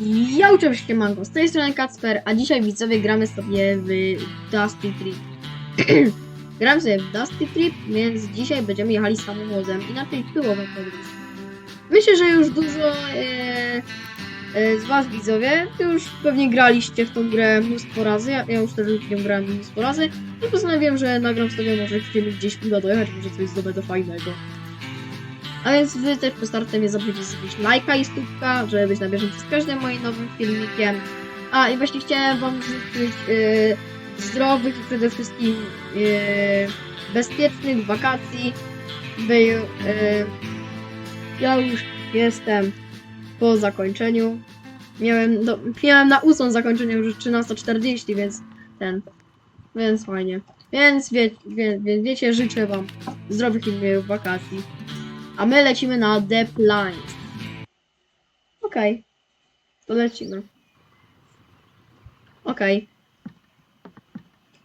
Ja cześć mango, z tej strony Kacper, a dzisiaj widzowie gramy sobie w Dusty Trip. gramy sobie w Dusty Trip, więc dzisiaj będziemy jechali samochodem, inaczej tyłową podróż. Myślę, że już dużo e, e, z was widzowie, już pewnie graliście w tą grę mnóstwo razy, ja, ja już też w nią grałem mnóstwo razy i postanowiłem, że nagram sobie może gdzieś uda dojechać, może coś zdobędę fajnego. A więc wy też po startem nie zapomnijcie zrobić lajka i stópka, żeby być na bieżąco z każdym moim nowym filmikiem. A i właśnie chciałem wam życzyć yy, zdrowych i przede wszystkim yy, bezpiecznych wakacji. By, yy, ja już jestem po zakończeniu. Miałem, do, miałem na ósmą zakończenie już 13.40, więc ten. Więc fajnie. Więc wie, wie, wie, wiecie, życzę wam zdrowych i miłych wakacji. A my lecimy na The Plains. Okej. To lecimy. Okej.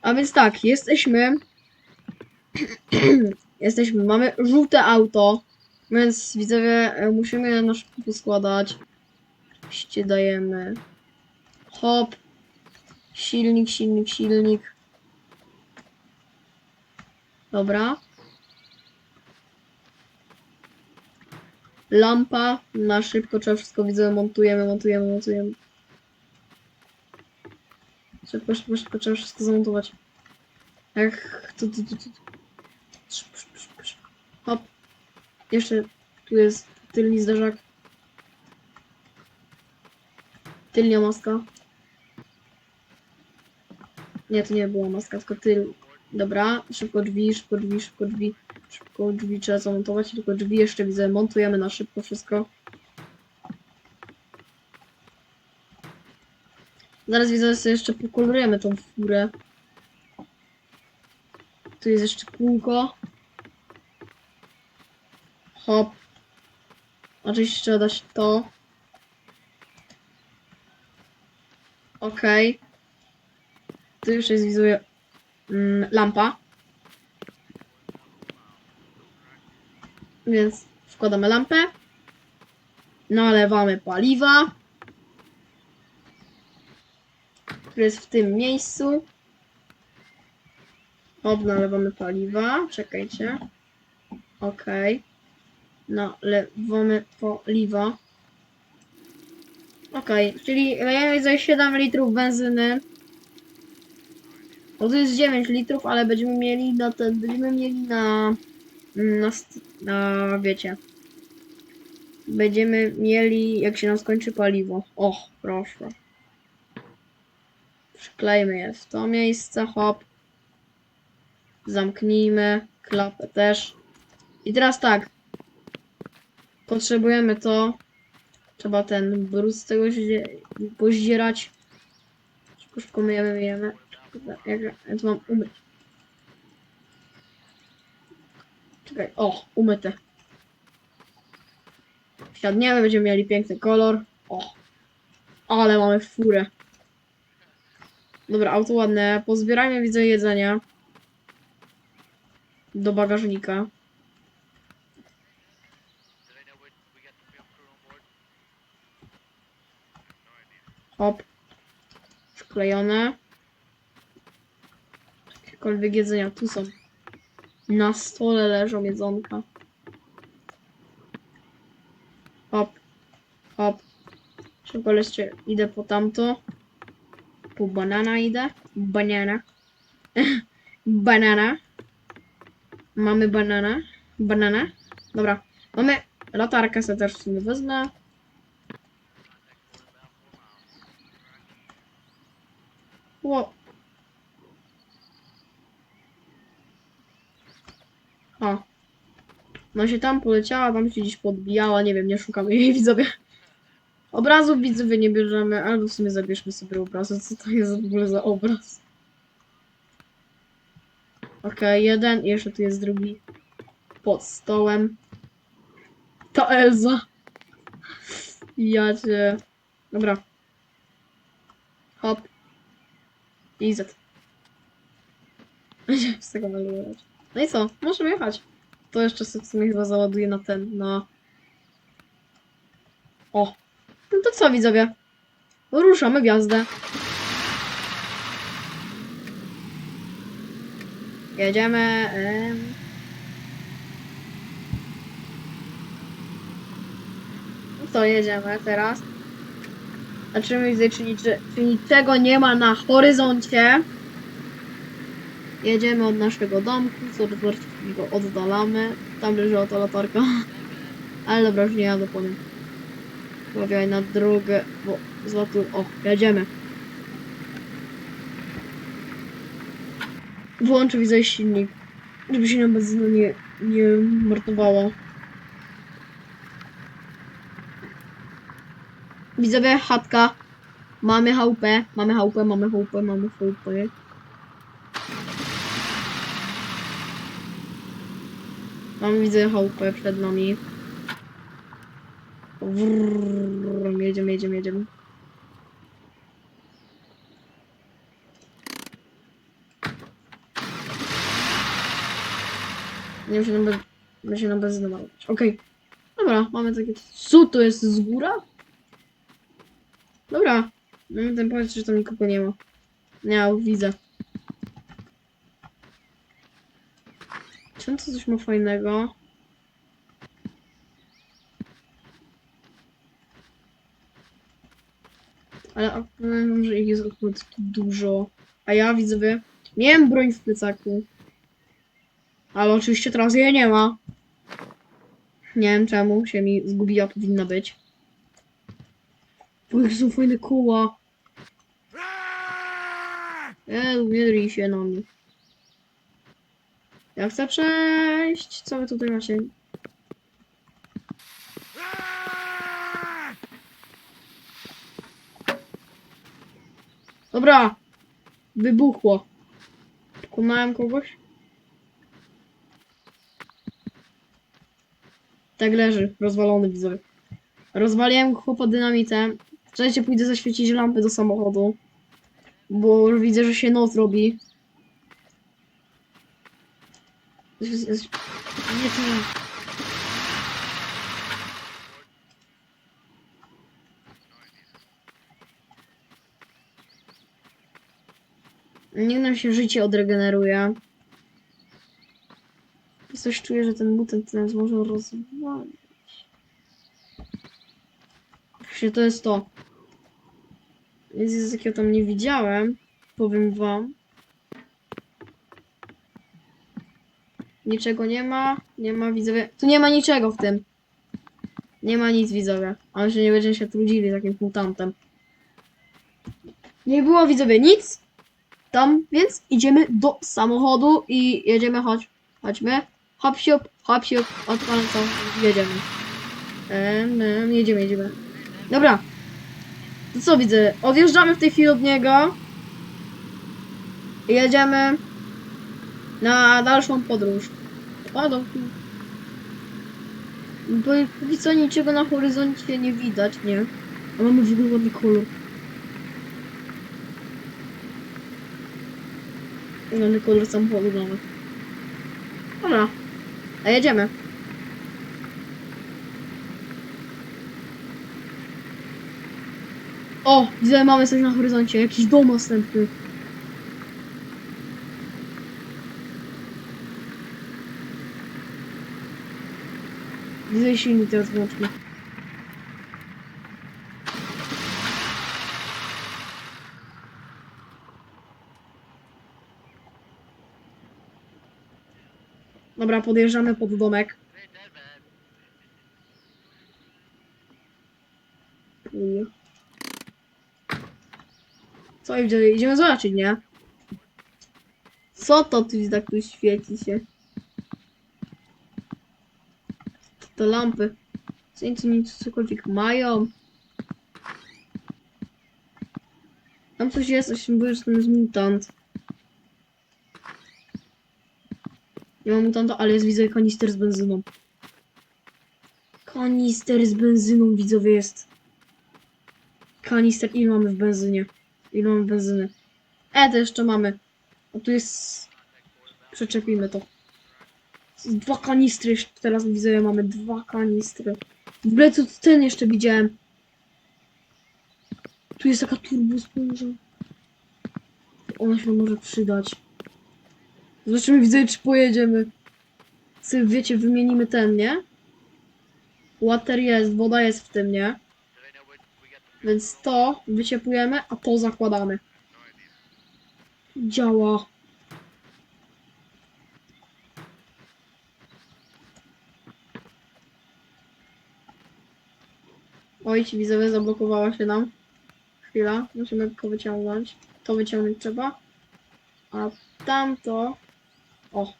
A więc tak, jesteśmy. jesteśmy, mamy żółte auto. Więc widzowie, e, musimy nasz poskładać. Oczywiście dajemy. Hop. Silnik, silnik, silnik. Dobra. Lampa na szybko, trzeba wszystko widzę, montujemy, montujemy, montujemy. Szybko, szybko, szybko, trzeba wszystko zamontować. Jak tu, tu, tu, tu. Hop. Jeszcze tu jest tylny zderzak. Tylnia maska. Nie, to nie była maska, tylko tyl. Dobra, szybko drzwi, szybko drzwi, szybko drzwi. Szybko drzwi trzeba zamontować, tylko drzwi jeszcze widzę, montujemy na szybko wszystko. Zaraz widzę, że jeszcze pokolorujemy tą furę. Tu jest jeszcze kółko. Hop. Oczywiście trzeba dać to. Okej. Tu już jest wizuję mm, lampa. Więc wkładamy lampę. Nalewamy paliwa. Które jest w tym miejscu. Hop, nalewamy paliwa. Czekajcie. Ok. Nalewamy paliwa. Ok, czyli lejemy za 7 litrów benzyny. Bo to jest 9 litrów, ale będziemy mieli na ten, będziemy mieli na st- na wiecie. Będziemy mieli, jak się nam skończy paliwo. O, proszę. Przyklejmy je w to miejsce, hop. Zamknijmy, klapę też. I teraz tak. Potrzebujemy to. Trzeba ten brud z tego zie- pozdzierać. Szybko myjemy, myjemy. Jak ja to mam umyć? Czekaj, o, umyte. Wsiadniemy, będziemy mieli piękny kolor. O, ale mamy furę. Dobra, auto ładne. Pozbierajmy, widzę, jedzenie. Do bagażnika. Hop. Sklejone. Jakiekolwiek jedzenia tu są. Na stole leżą jedzonka. Hop. Hop. Szybko leszcze. Idę po tamto. Po banana idę. Banana. banana. Mamy banana. Banana. Dobra. Mamy latarkę sobie też wezmę. Ło. O. No się tam poleciała, tam się gdzieś podbijała, nie wiem, nie szukamy jej widzowie. Obrazów widzowie nie bierzemy, albo w sumie zabierzmy sobie obrazy. Co to jest w ogóle za obraz? Okej, jeden i jeszcze tu jest drugi. Pod stołem. To Elza. Ja cię... Dobra. Hop. I Z. Z tego malować. No i co? Możemy jechać. To jeszcze sobie w sumie chyba załaduję na ten, na... O! No to co widzowie? ruszamy w jazdę. Jedziemy. em. No to jedziemy teraz. Zobaczymy, widzę, czy, czy niczego nie ma na horyzoncie. Jedziemy od naszego domku, co zobaczcie, go oddalamy. Tam leży oto latarka. Ale dobra, już nie jadę po nim. Uważaj na drogę, bo złatu... O, jedziemy. Włączę widzę silnik, żeby się nam benzyna nie, nie marnowała. Widzowie, chatka. Mamy chałupę, mamy chałupę, mamy chałupę, mamy chałupę. Mam widzę chałupę przed nami. Wrrr, jedziemy, jedziemy, jedziemy. Nie wiem, się na, bez... nie się na benzynę malować. Okej. Dobra, mamy takie... Co to jest z góra? Dobra. Mamy ten powiedzieć, że tam nikogo nie ma. Nie, widzę. Czy on to coś ma fajnego? Ale powiem, że ich jest akurat dużo. A ja widzowie, miałem broń w plecaku. Ale oczywiście teraz jej nie ma. Nie wiem czemu się mi zgubiła, powinna być. Bo jak są fajne koła. Eee, nie drij się na mnie. Ja chcę przejść. Co wy tutaj macie? Dobra. Wybuchło. Pokonałem kogoś? Tak leży, rozwalony widzowie. Rozwaliłem chłopa dynamitem. Czekajcie, pójdę zaświecić lampy do samochodu. Bo już widzę, że się noc robi. Nie, nie. Niech nam się życie odregeneruje. Coś czuję, że ten mutant nas może rozwalić. Właśnie to jest to. Nic jakiego tam nie widziałem. Powiem wam. Niczego nie ma. Nie ma widzowie. Tu nie ma niczego w tym. Nie ma nic widzowie. Ale że nie będziemy się trudzili takim mutantem. Nie było widzowie nic. Tam, więc idziemy do samochodu i jedziemy, chodź. Chodźmy. Hop siup, hop siup, odpalam jedziemy. Em, em, jedziemy, jedziemy. Dobra. To co widzę? Odjeżdżamy w tej chwili od niego. I jedziemy na dalszą podróż. O, no. Bo póki co niczego na horyzoncie nie widać, nie? A mamy w ogóle ładny kolor. Ładny kolor samochodu mamy. Dobra. A jedziemy. O, widzę, mamy coś na horyzoncie. Jakiś dom następny. Widzę silnik teraz włączmy. Dobra, podjeżdżamy pod domek. Co idzie? Idziemy zobaczyć, nie? Co to tu tak tu świeci się? To lampy. Nic, nic, cokolwiek mają. Tam coś jest, coś mówię, że to jest mutant. Nie mam mutanta, ale jest widzę kanister z benzyną. Kanister z benzyną widzowie jest. Kanister, ile mamy w benzynie? Ile mamy benzyny? E, to jeszcze mamy. A tu jest... Przeczepimy to. Dwa kanistry jeszcze teraz widzę, mamy dwa kanistry. W ogóle tu ten jeszcze widziałem. Tu jest taka turbo sponża. Ona się może przydać. Zobaczymy, widzę, czy pojedziemy. Sobie, wiecie, wymienimy ten, nie? Water jest, woda jest w tym, nie? Więc to wyciepujemy, a to zakładamy. Działa. Oj, widzowie zablokowała się nam. Chwila, musimy to wyciągnąć. To wyciągnąć trzeba. A tamto... O.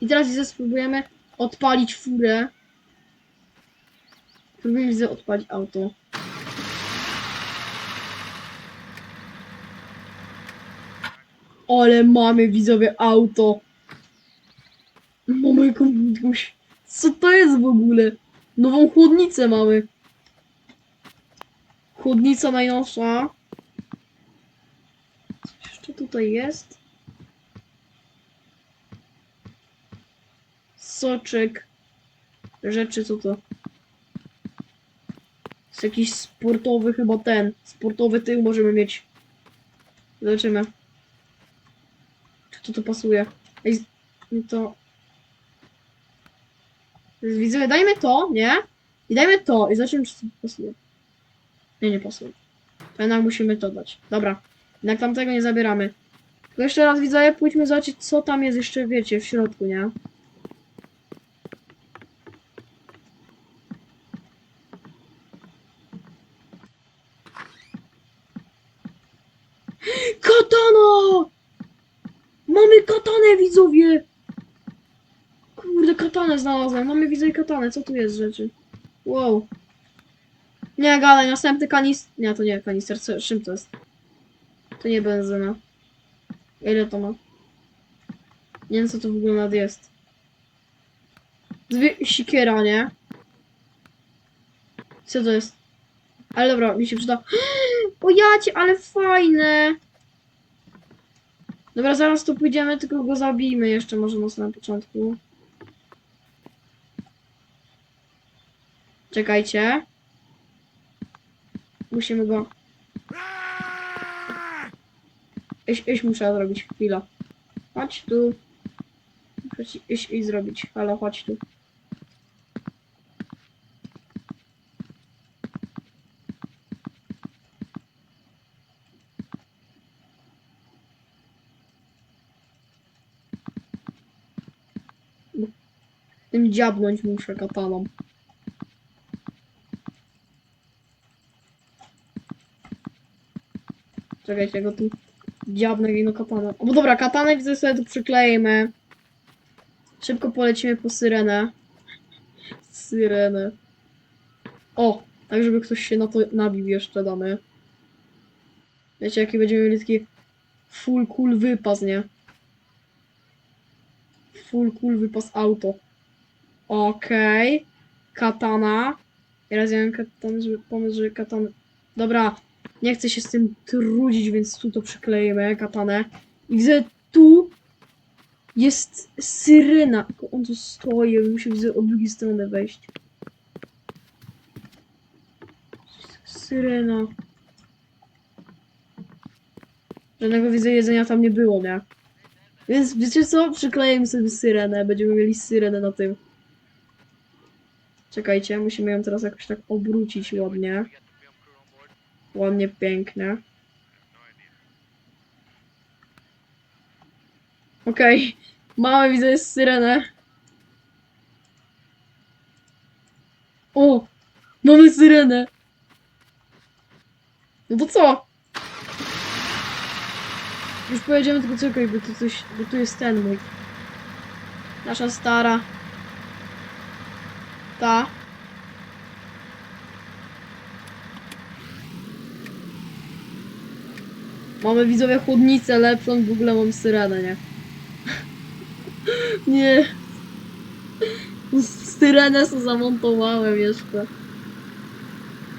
I teraz spróbujemy odpalić furę. Spróbujemy widzę odpalić auto. Ale mamy widzowie auto. Mamy jakąś... Co to jest w ogóle? Nową chłodnicę mamy. Chłodnica najnowsza. Coś jeszcze tutaj jest. Soczek. Rzeczy, co to? Jest jakiś sportowy chyba ten. Sportowy tył możemy mieć. Zobaczymy. Czy to tu pasuje? Ej, to... Widzę, dajmy to, nie? I dajmy to i zobaczymy, czy to pasuje. Nie, nie pasuje. To jednak musimy to dać. Dobra. Jednak tamtego nie zabieramy. Tylko jeszcze raz widzowie, pójdźmy zobaczyć, co tam jest jeszcze, wiecie, w środku, nie? Katana! Mamy katanę, widzowie! Kurde, katanę znalazłem. Mamy, widzę, katanę. Co tu jest rzeczy? Wow. Nie, gadaj, następny kanister... Nie, to nie kanister, co, czym to jest? To nie benzyna. Ile to ma? Nie wiem, co to w ogóle nad jest. Dwie sikiera, nie? Co to jest? Ale dobra, mi się przyda. O jacie, ale fajne! Dobra, zaraz tu pójdziemy, tylko go zabijmy jeszcze może na samym początku. Czekajcie. Musimy go... Iść, iść muszę zrobić, chwila. Chodź tu. Muszę ci iść i zrobić. Halo, chodź tu. Tym dziabnąć muszę kataną. Czekajcie, go tu dziabnę jedną katanę. O, bo dobra, katanę widzę sobie tu przyklejmy. Szybko polecimy po syrenę. Syrenę. O, tak żeby ktoś się na to nabił jeszcze damy. Wiecie, jaki będziemy mieli taki full cool wypas, nie? Full cool wypas auto. Okej. Katana. Teraz ja mam katanę, żeby pomysł, że katanę... Dobra, nie chcę się z tym trudzić, więc tu to przyklejemy, katanę. I widzę, tu jest syrena. Tylko on tu stoi, on musi widzę od drugiej strony wejść. Syrena. Żadnego widzę jedzenia tam nie było, nie? Więc wiecie co? Przyklejemy sobie syrenę. Będziemy mieli syrenę na tym. Czekajcie, musimy ją teraz jakoś tak obrócić ładnie. Ładnie, pięknie. Okej. Mamy, widzę, jest syrenę. O! Mamy syrenę! No to co? Już pojedziemy, tylko czekaj, bo tu coś, bo tu jest ten mój. Nasza stara. Ta. Mamy widzowie chłodnicę lepszą, w ogóle mam syrenę, nie? nie. Syrenę sobie zamontowałem jeszcze.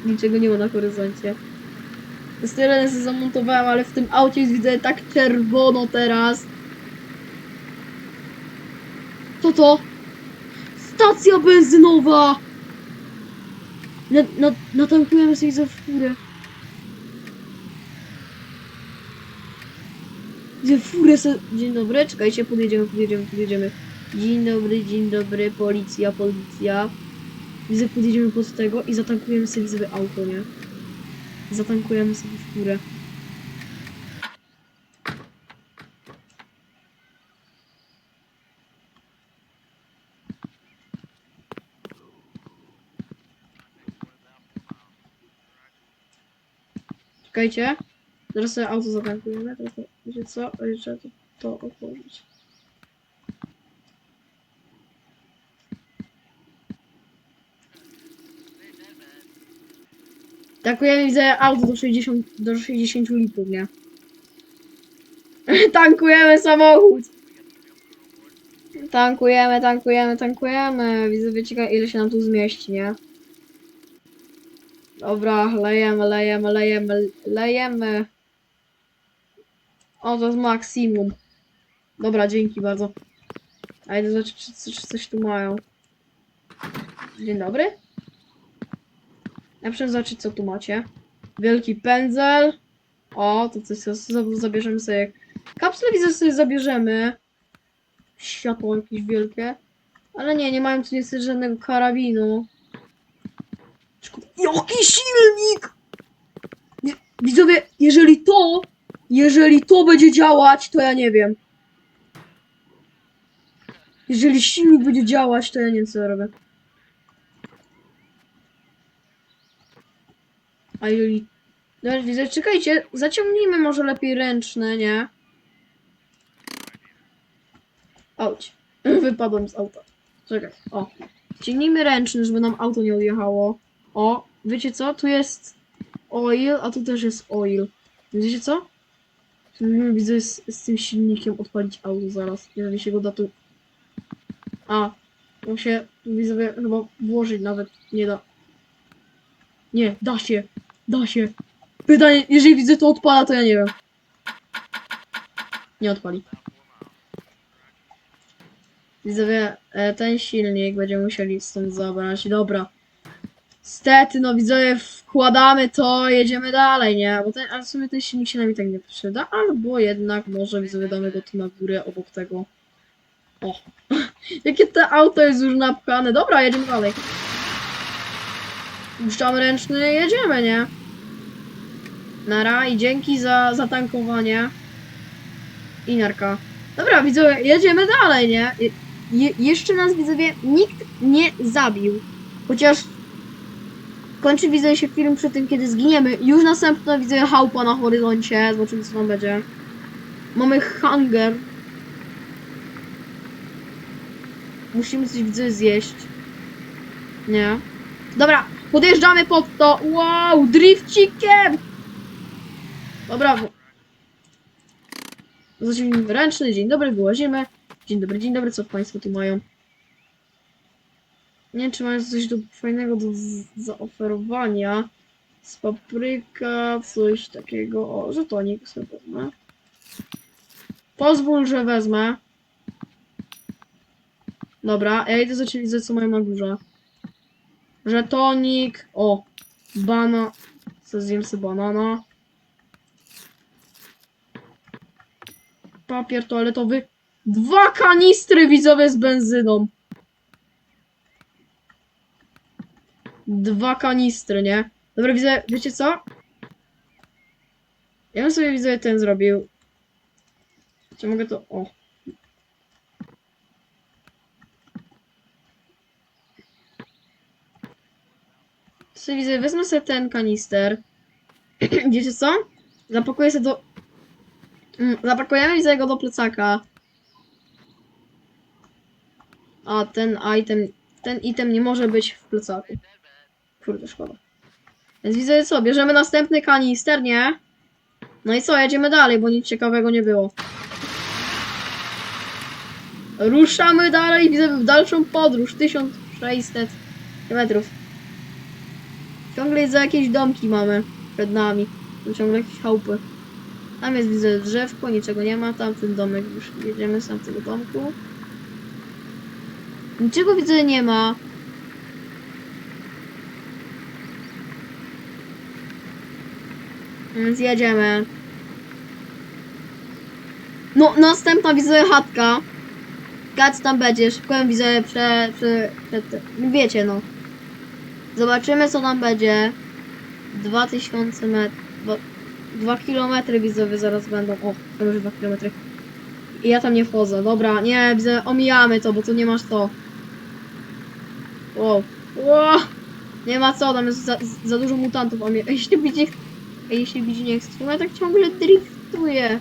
Niczego nie ma na horyzoncie. Syrenę sobie zamontowałem, ale w tym aucie jest widzę tak czerwono teraz. Co to? Stacja benzynowa! Na, na, natankujemy sobie za furę. Widzę furę. Dzień dobry, czekajcie, podjedziemy, podjedziemy, podjedziemy. Dzień dobry, dzień dobry, policja, policja. Widzę, podjedziemy pod tego i zatankujemy sobie auto, nie? Zatankujemy sobie furę. Czekajcie. Zaraz sobie auto zatankujemy. Teraz wiecie co? Jeszcze to, to otworzyć. Tankujemy, widzę, auto do 60, do 60 litrów, nie? Tankujemy samochód! Tankujemy, tankujemy, tankujemy. Widzę, wiecie, ile się nam tu zmieści, nie? Dobra, lejemy, lejemy, lejemy, lejemy. O, to jest maksimum. Dobra, dzięki bardzo. A idę zobaczyć, czy, czy, coś tu mają. Dzień dobry. Ja muszę zobaczyć, co tu macie. Wielki pędzel. O, to coś co za- zabierzemy sobie. Kapsle widzę sobie zabierzemy. Światło jakieś wielkie. Ale nie, nie mają tu niestety żadnego karabinu. Jaki silnik! Nie, widzowie, jeżeli to, jeżeli to będzie działać, to ja nie wiem. Jeżeli silnik będzie działać, to ja nie wiem co robię. A jeżeli... Widzę, czekajcie, zaciągnijmy może lepiej ręczne, nie? Auć. Wypadłem z auta. Czekaj, o. Ciągnijmy ręczny, żeby nam auto nie odjechało. O, wiecie co? Tu jest oil, a tu też jest oil. Wiecie co? Musimy, widzę, z, z tym silnikiem odpalić auto zaraz, jeżeli się go da tu... A, to się, widzowie, chyba włożyć nawet nie da. Nie, da się, da się. Pytanie, jeżeli widzę to odpala, to ja nie wiem. Nie odpali. Widzowie, e, ten silnik będziemy musieli stąd zabrać. Dobra. Stety, no widzowie, wkładamy to, jedziemy dalej, nie? Bo ten, ale w sumie ten silnik się nam i tak nie przyda, albo jednak może widzowie damy go tu na górę obok tego. O. Jakie to auto jest już napchane. Dobra, jedziemy dalej. Puszczamy ręczny, jedziemy, nie? Nara i dzięki za zatankowanie. I narka. Dobra, widzowie, jedziemy dalej, nie? Je, je, jeszcze nas, widzowie, nikt nie zabił. Chociaż kończy, widzowie, się film przy tym, kiedy zginiemy. Już następna, widzowie, chałupa na horyzoncie. Zobaczymy, co tam będzie. Mamy hunger. Musimy coś, widzowie, zjeść. Nie? Dobra, podjeżdżamy pod to. Wow, drifcikiem! Dobra. Zacznijmy ręczny. Dzień dobry, wyłazimy. Dzień dobry, dzień dobry, co Państwo tu mają? Nie wiem, czy mają coś do, fajnego do zaoferowania. Z papryka, coś takiego. O, żetonik sobie wezmę. Pozwól, że wezmę. Dobra, ja idę widzę, co mają na górze. Żetonik. O, bana. Co zjem sobie banana. Papier toaletowy. Dwa kanistry widzowie z benzyną. Dwa kanistry, nie? Dobra, widzę, wiecie co? Ja bym sobie widzę ten zrobił. Czy mogę to. O. Sobie widzę, wezmę sobie ten kanister. Wiecie co? Zapakuję sobie do. Mm, Zapakujemy widzę go do plecaka. A ten item. Ten item nie może być w plecaku. Kurde, szkoda. Więc widzę co, bierzemy następny kanister, nie? No i co, jedziemy dalej, bo nic ciekawego nie było. Ruszamy dalej, widzę w dalszą podróż. 1600 metrów. Ciągle za jakieś domki mamy przed nami. Ciągle jakieś chałupy. Tam jest widzę drzewko, niczego nie ma. Tam ten domek już jedziemy z tamtego domku. Niczego widzę nie ma. Więc jedziemy. No, następna widzę chatka. Gac tam będzie, szybko widzę prze, prze, prze, wiecie no. Zobaczymy co tam będzie. 2000 metrów. 2 kilometry widzowie zaraz będą. O, to już 2 kilometry. I ja tam nie wchodzę. Dobra, nie, widzę, omijamy to, bo tu nie masz to. Wow. wow. Nie ma co, tam jest za, za dużo mutantów. Jeśli bić nie, jeśli bić nie tak ciągle driftuję.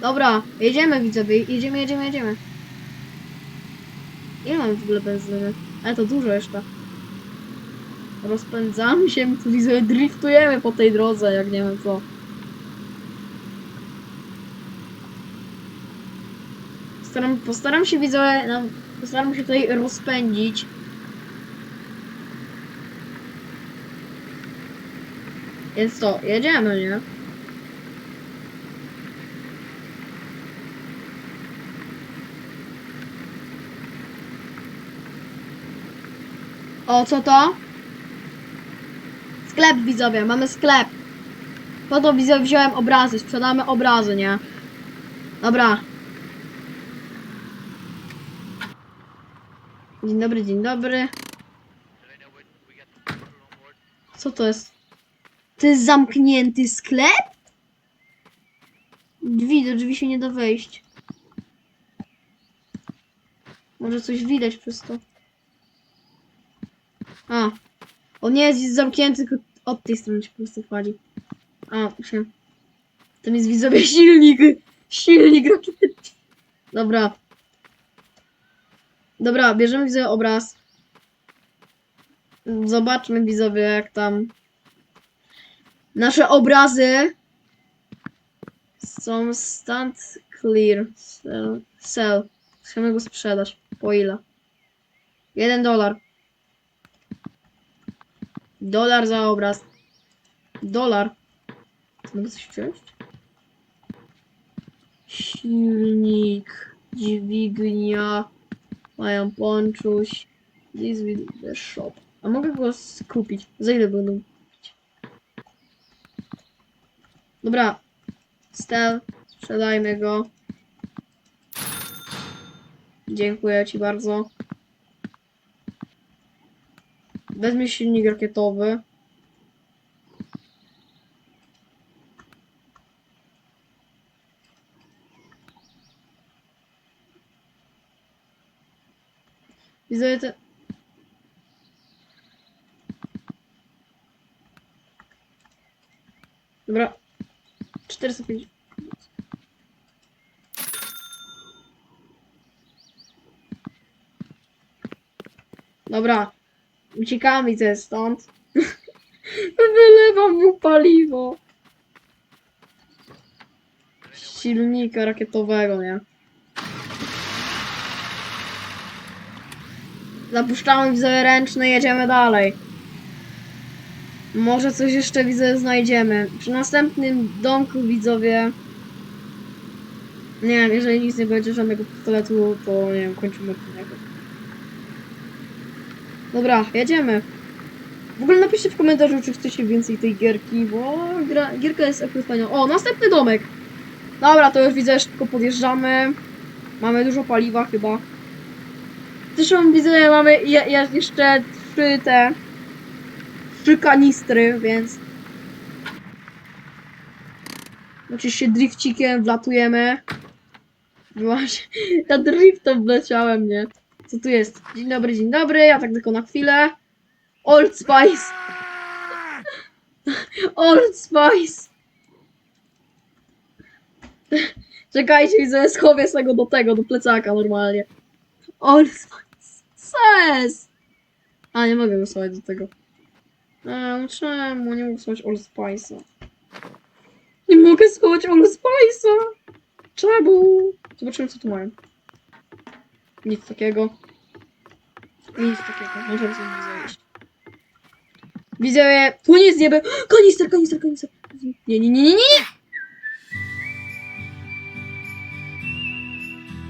Dobra, jedziemy widzowie, jedziemy, jedziemy, jedziemy. Ile mamy w ogóle benzyny? Ale to dużo jeszcze. Rozpędzamy się, tu widzę, driftujemy po tej drodze, jak nie wiem co. Staram, postaram się widzowie, no, postaram się tutaj rozpędzić. Więc to, jedziemy, nie? O, co to? Sklep widzowie, mamy sklep. Po to widzowie wziąłem obrazy, sprzedamy obrazy, nie? Dobra. Dzień dobry, dzień dobry. Co to jest? To jest zamknięty sklep? Drzwi, do drzwi się nie da wejść. Może coś widać przez to. A. On nie jest, zamknięty, tylko od tej strony się po prostu wchodzi. A, się. Tam jest widzowie silnik. Silnik rakiety. Dobra. Dobra, bierzemy widzowie obraz. Zobaczmy widzowie jak tam nasze obrazy są stand clear. Sell. Sell. Chcemy go sprzedać. Po ile? Jeden dolar. Dolar za obraz. Dolar. Mogę coś wziąć? Silnik. Dźwignia. Mają ponczuś. This be the shop. A mogę go skupić? Za ile będą Dobra. Stel. Sprzedajmy go. Dziękuję ci bardzo. Wezmę silnik rakietowy. Widzę te... Dobra. 450. Dobra. Uciekamy ze stąd. Wylewam mu paliwo. Silnika rakietowego, nie? Zapuszczamy widzę ręczny, jedziemy dalej. Może coś jeszcze widzę znajdziemy. Przy następnym domku widzowie. Nie wiem, jeżeli nic nie będzie żadnego pistoletu, to nie wiem, kończymy odcinek. Dobra, jedziemy. W ogóle napiszcie w komentarzu, czy chcecie więcej tej gierki, bo gra, gierka jest akurat fajna. O, następny domek! Dobra, to już widzę, szybko podjeżdżamy. Mamy dużo paliwa chyba. Zresztą widzę, mamy je, je, jeszcze trzy te... Trzy kanistry, więc... Oczywiście drifcikiem wlatujemy. Właśnie, na driftem wleciałem, nie? Co tu jest? Dzień dobry, dzień dobry, ja tak tylko na chwilę. Old Spice! Old Spice! Czekajcie, widzę, schowię tego do tego, do plecaka normalnie. Old Spice! Ses! A, nie mogę go schować do tego. Eee, czemu? Nie mogę schować Old Spice'a. Nie mogę schować Old Spice'a! Czemu? Zobaczymy, co tu mają. Nic takiego. Nic takiego. Możemy sobie zejść. Widzę, tu nie będzie. Kanister, kanister, kanister. Nie, nie, nie, nie, nie.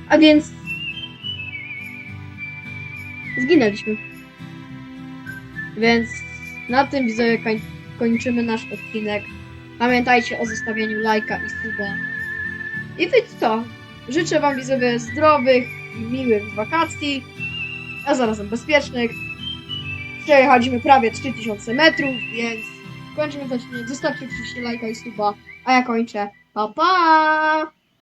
A więc... Zginęliśmy. Więc na tym widzowie koń, kończymy nasz odcinek. Pamiętajcie o zostawieniu lajka i suba. I więc co? Życzę wam widzowie zdrowych i miłych wakacji, a zarazem bezpiecznych. Przejechaliśmy prawie 3000 metrów, więc kończymy ten odcinek. Zostawcie oczywiście lajka i suba, a ja kończę. Pa, pa!